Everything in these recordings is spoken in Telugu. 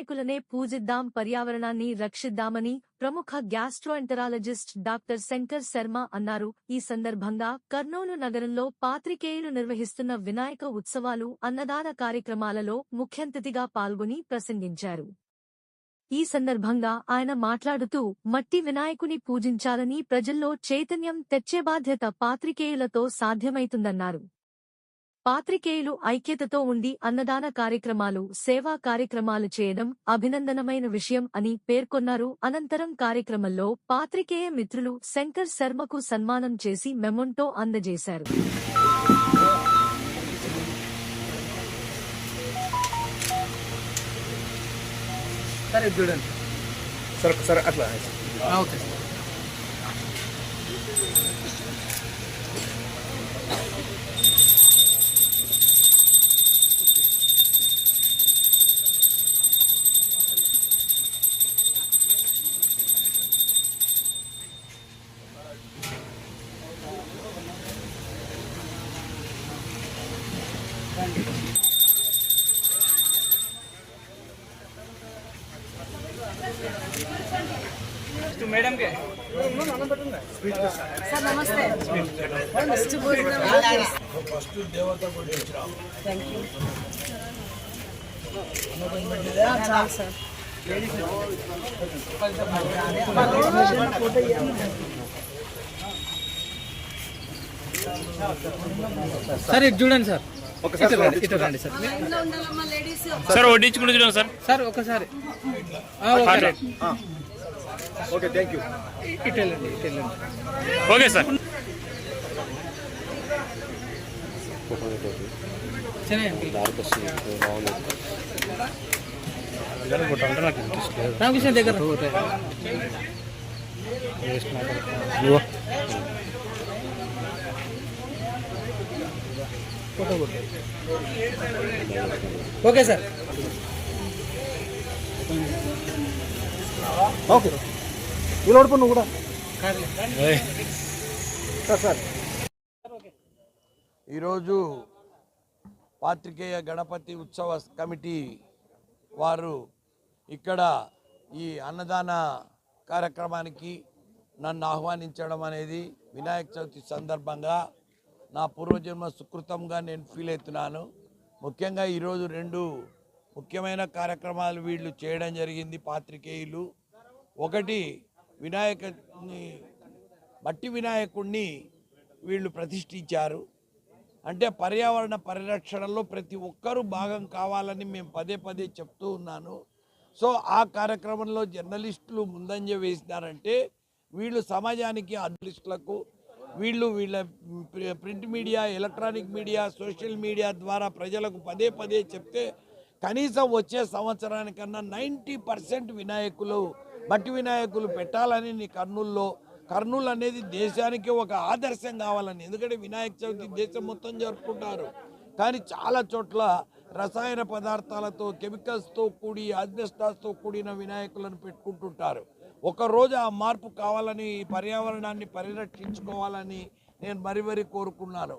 వినాయకుడినే పూజిద్దాం పర్యావరణాన్ని రక్షిద్దామని ప్రముఖ గ్యాస్ట్రోఎంటరాలజిస్ట్ డాక్టర్ శంకర్ శర్మ అన్నారు. ఈ సందర్భంగా కర్నూలు నగరంలో పాత్రికేయులు నిర్వహిస్తున్న వినాయక ఉత్సవాలు అన్నదాన కార్యక్రమాలలో ముఖ్యంతిథిగా పాల్గొని ప్రసంగించారు. ఈ సందర్భంగా ఆయన మాట్లాడుతూ మట్టి వినాయకుని పూజించాలని ప్రజల్లో చైతన్యం తెచ్చే బాధ్యత పాత్రికేయులతో సాధ్యమైతుందన్నారు. పాత్రికేయులు ఐక్యతతో ఉండి అన్నదాన కార్యక్రమాలు సేవా కార్యక్రమాలు చేయడం అభినందనమైన విషయం అని పేర్కొన్నారు. అనంతరం కార్యక్రమంలో పాత్రికేయ మిత్రులు శంకర్ శర్మకు సన్మానం చేసి మెమొంటో అందజేశారు. సరే ఇది చూడండి. సార్ సార్ అట్లా. ఆ, ఓకే. సార్ మేడం కే సార్ నమస్తే. ఫస్ట్ యూ చాలు సార్. సార్ ఇది చూడండి సార్. ఒకసారి రండి, సార్. సార్ వడ్డించుకుంటూ చూడండి సార్. సార్ ఒకసారి. ఆ, ఓకే ఓకే థ్యాంక్ యూ ఇటు వెళ్ళండి ఇటు వెళ్ళండి ఓకే సార్ చేయండి రామకృష్ణ దగ్గర ఫోటో కొట్టు. ఓకే సార్ ఓకే ఇలా ఓడిపో నువ్వు కూడా. సార్. ఈరోజు పాత్రికేయ గణపతి ఉత్సవ కమిటీ వారు ఇక్కడ ఈ అన్నదాన కార్యక్రమానికి నన్ను ఆహ్వానించడం అనేది వినాయక చవితి సందర్భంగా నా పూర్వజన్మ సుకృతంగా నేను ఫీల్ అవుతున్నాను. ముఖ్యంగా ఈరోజు రెండు ముఖ్యమైన కార్యక్రమాలు వీళ్ళు చేయడం జరిగింది పాత్రికేయులు. ఒకటి వినాయకుని మట్టి వినాయకుడిని వీళ్ళు ప్రతిష్ఠించారు. అంటే పర్యావరణ పరిరక్షణలో ప్రతి ఒక్కరూ భాగం కావాలని మేము పదే పదే చెప్తూ ఉన్నాను. సో ఆ కార్యక్రమంలో జర్నలిస్టులు ముందంజ వేసినారంటే వీళ్ళు సమాజానికి అదృష్టులకు వీళ్ళు వీళ్ళ ప్రి- print media electronic media social media ద్వారా ప్రజలకు పదే పదే చెప్తే కనీసం వచ్చే సంవత్సరానికన్నా నైంటీ పర్సెంట్ వినాయకులు మట్టి వినాయకులు పెట్టాలని నీ కర్నూల్లో. కర్నూలు అనేది దేశానికి ఒక ఆదర్శం కావాలని. ఎందుకంటే వినాయక చవితి దేశం మొత్తం జరుపుకుంటారు. కానీ చాలా చోట్ల రసాయన పదార్థాలతో కెమికల్స్తో కూడి అజ్బెస్టాస్తో కూడిన వినాయకులను పెట్టుకుంటుంటారు. ఒకరోజు ఆ మార్పు కావాలని ఈ పర్యావరణాన్ని పరిరక్షించుకోవాలని నేను మరి మరీ కోరుకున్నాను.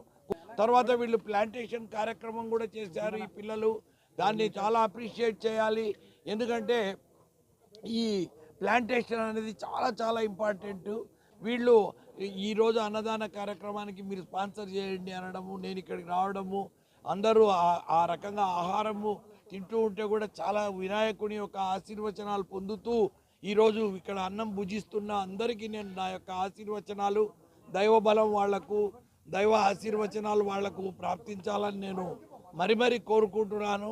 తర్వాత వీళ్ళు ప్లాంటేషన్ కార్యక్రమం కూడా చేశారు ఈ పిల్లలు. దాన్ని చాలా అప్రిషియేట్ చేయాలి. ఎందుకంటే ఈ ప్లాంటేషన్ అనేది చాలా చాలా ఇంపార్టెంట్ వీళ్ళు ఈరోజు అన్నదాన కార్యక్రమానికి మీరు స్పాన్సర్ చేయండి అనడము నేను ఇక్కడికి రావడము అందరూ ఆ- ఆ రకంగా ఆహారము తింటూ ఉంటే కూడా చాలా వినాయకుని యొక్క ఆశీర్వచనాలు పొందుతూ ఈరోజు ఇక్కడ అన్నం భుజిస్తున్న అందరికీ నేను నా యొక్క ఆశీర్వచనాలు దైవ బలం వాళ్ళకు దైవ ఆశీర్వచనాలు వాళ్ళకు ప్రాప్తించాలని నేను మరి మరి కోరుకుంటున్నాను.